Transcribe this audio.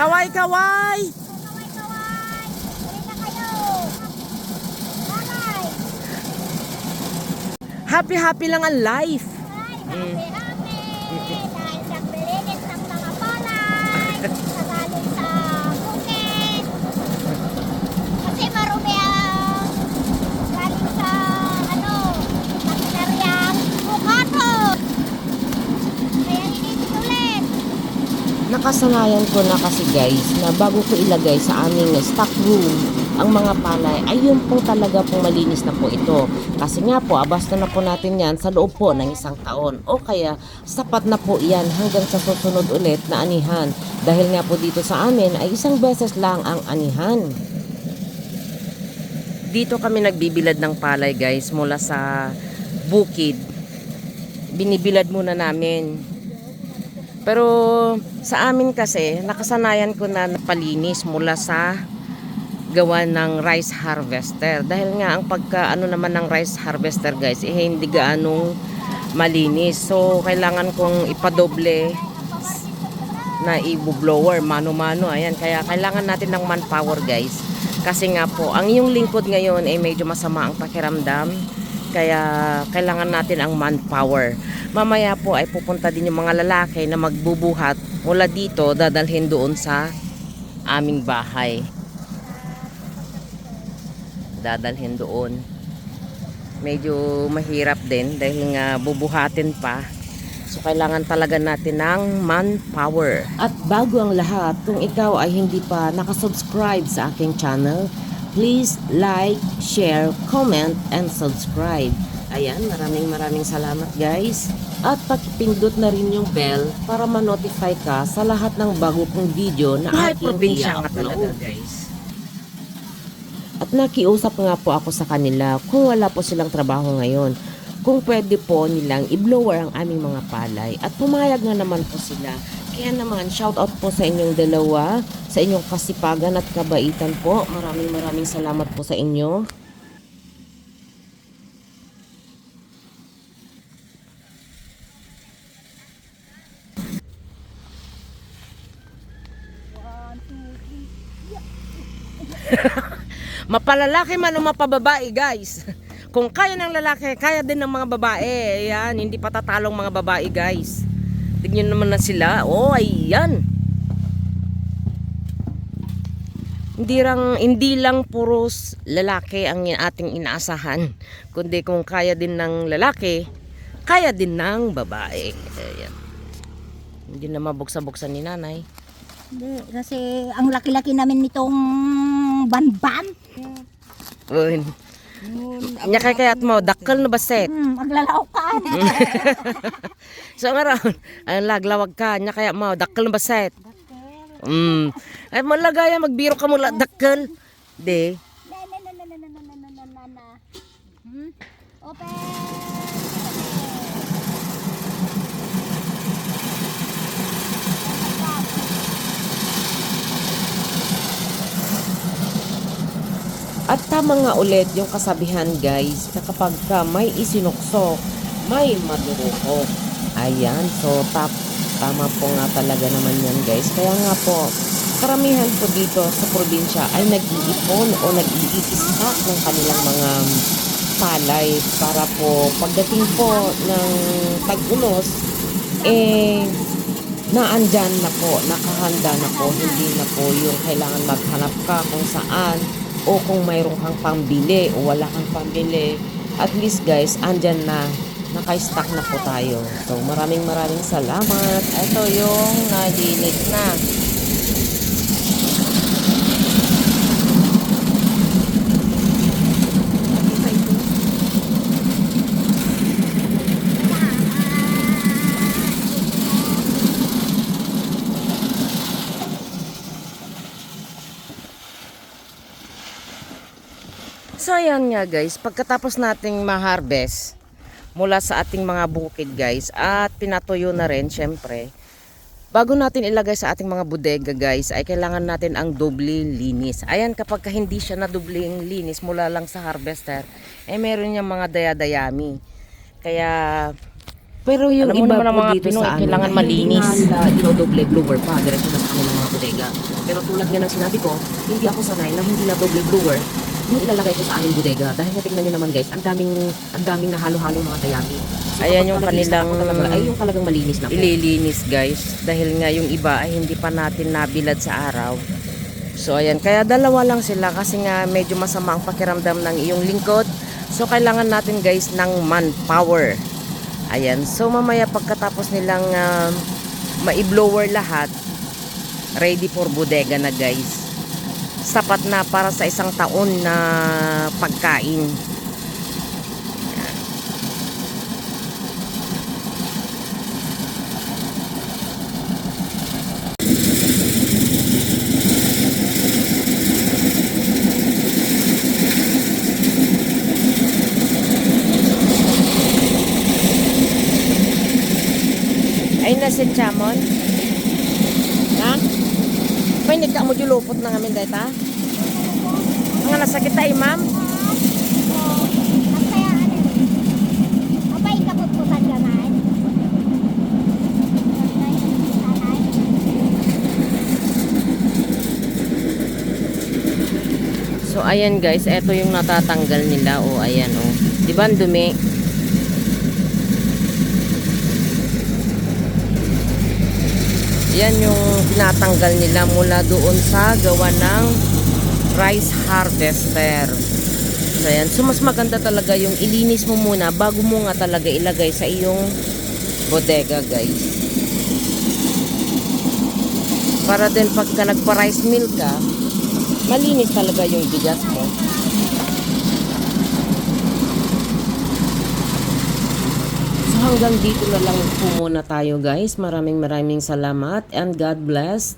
Kaway, kaway! Kaway-kaway! Balik na kayo! Bye! Happy, happy lang ang life. Ay, happy-happy! Dahil sa bilinis ng mga palay, sasali sa bukid. Kasi marumi ang galing sa, ano, makinariang bukato. Kaya initin ulit. Nakasanayan ko na kasi guys na bago ko ilagay sa aming stock room ang mga palay ay yun po talaga pong malinis na po ito. Kasi nga po, abasta na po natin yan sa loob po ng isang taon. O kaya, sapat na po yan hanggang sa susunod ulit na anihan. Dahil nga po dito sa amin ay isang beses lang ang anihan. Dito kami nagbibilad ng palay guys mula sa bukid. Binibilad muna namin. Pero sa amin kasi nakasanayan ko na palinis mula sa gawa ng rice harvester. Dahil nga ang pagka ano naman ng rice harvester guys, eh hindi gaanong malinis. So kailangan kong ipadoble na i-blower mano-mano. Ayan, kaya kailangan natin ng manpower guys. Kasi nga po, ang iyong lingkod ngayon ay medyo masama ang pakiramdam. Kaya kailangan natin ang manpower. Mamaya po ay pupunta din yung mga lalaki na magbubuhat mula dito dadalhin doon sa aming bahay. Dadalhin doon. Medyo mahirap din dahil nga bubuhatin pa. So kailangan talaga natin ng manpower. At bago ang lahat, kung ikaw ay hindi pa nakasubscribe sa aking channel, please like, share, comment, and subscribe. Ayan, maraming maraming salamat guys. At pakipindot na rin yung bell para ma-notify ka sa lahat ng bago kong video na Kahit aking i-upload. guys. At nakiusap nga po ako sa kanila kung wala po silang trabaho ngayon. Kung pwede po nilang i-blower ang aming mga palay. At pumayag nga naman po sila. Kaya naman, shout out po sa inyong dalawa, sa inyong kasipagan at kabaitan po. Maraming maraming salamat po sa inyo. Mapalalaki man o mapababae, guys. Kung kaya ng lalaki, kaya din ng mga babae. Ayan, hindi patatalong mga babae, guys. Tignan naman na sila. Oh, ayan. Hindi lang, hindi lang puros lalaki ang ating inaasahan. Kundi kung kaya din ng lalaki, kaya din ng babae. Ayan. Hindi na mabuksa-buksan ni nanay. Hindi, kasi ang laki-laki namin nitong banban. Uy. Nya kay kayat mo, dakkel na baset. Hmm, maglalaw ka saan? so nga raon, ay laglawag ka niya kaya mao dakkel baset. Dakkel. Mm. Ay man lagaya ah, magbiro ka mula dakkel. De. Hmm? Open. At tama nga ulit yung kasabihan guys na kapag ka may isinuksok may madurukok. Ayan, so tap, tama po nga talaga naman yan guys. Kaya nga po, karamihan po dito sa probinsya ay nag-iipon o nag-iistock ng kanilang mga palay para po pagdating po ng tag-unos, eh, naandyan na po, nakahanda na po, hindi na po yung kailangan maghanap ka kung saan o kung mayroon kang pambili o wala kang pambili. At least guys, andyan na, naka-stock na po tayo. So maraming maraming salamat. Ito yung naginit na. So ayan nga guys, pagkatapos nating ma-harvest mula sa ating mga bukid guys at pinatuyo na rin syempre. Bago natin ilagay sa ating mga bodega guys ay kailangan natin ang doble linis. Ayan kapag ka hindi siya na dobleng linis mula lang sa harvester eh meron niyang mga dayadayami. Kaya Pero yung Alam iba naman po mga dito Pinoy, sa amin, kailangan malinis. na nila dinodoble blower pa, diretso na sa mga bodega. Pero tulad nga ng sinabi ko, hindi ako sanay na hindi na double blower yung ilalagay ko sa aming bodega. Dahil nga tingnan nyo naman guys, ang daming, ang daming nahalo-halo mga dayami. So, Ayan yung kanilang talaga, ay yung talagang malinis na po. ililinis guys. Dahil nga yung iba ay hindi pa natin nabilad sa araw. So ayan. Kaya dalawa lang sila kasi nga medyo masama ang pakiramdam ng iyong lingkod. So kailangan natin guys ng manpower. Ayan. So mamaya pagkatapos nilang um, ma-blower lahat ready for bodega na guys sapat na para sa isang taon na pagkain ay na si Chamon ha? Pwede ka mo julupot na ngamin dahil ta? Nga nasakit tayo ma'am Ang. So ayan guys, eto yung natatanggal nila o ayan o. 'Di ba ang dumi? Yan yung tinatanggal nila mula doon sa gawa ng rice harvester. So ayan, so mas maganda talaga yung ilinis mo muna bago mo nga talaga ilagay sa iyong bodega guys. Para din pagka nagpa-rice mill ka, malinis talaga yung bigas mo. Hanggang dito na lang po muna tayo guys. Maraming maraming salamat and God bless.